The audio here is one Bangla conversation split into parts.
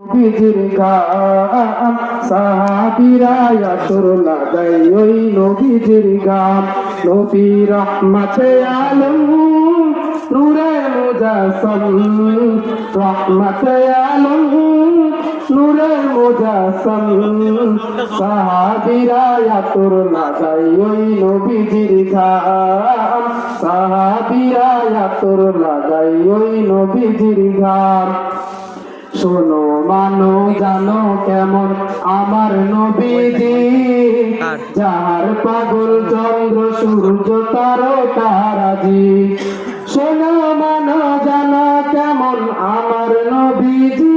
নবীজির গাম সাহাবিরা তোর লাগাই ওই নবীজির গাম নবী রহমতে আলম নূরে মুজাসম, রহমতে আলম নূরে মুজাসম। লাগাই ওই নবীজির গাম সাহাবিরা লাগাই ওই নবীজির গাম শোনো মানো জানো কেমন আমার নবীজি। যাহার পাগল চন্দ্র সূর্য তার তারাজি। শোনো মানো জানো কেমন আমার নবীজি।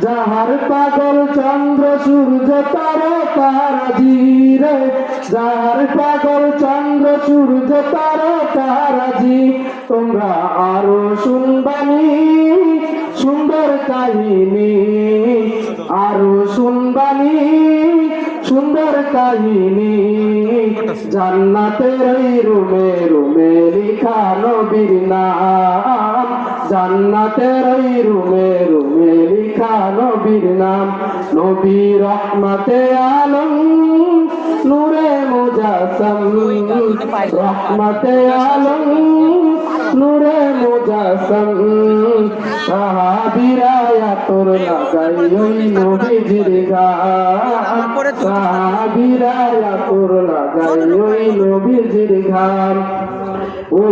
যাহার পাগল চন্দ্র সূর্য তার তারাজি রে। যাহার পাগল চন্দ্র সূর্য তার তারাজি। তোমরা আরও শুনবানি কাহিনী। আরও শুনবানি, সুন্দর কাহিনী। জান্নাতের রুমে রুমে লিখা নবীর নাম। জান্নাতের রুমে রুমে লিখা নবীর নাম। নবী রহমতে আলম, নূরে মুজাসম। রহমতে আলম, নূরে মুজাসম। সাহাবিরা তোর লাগাই ওই নবীজির গান সাহাবিরা তোর লাগাই ওই নবীজির গান ও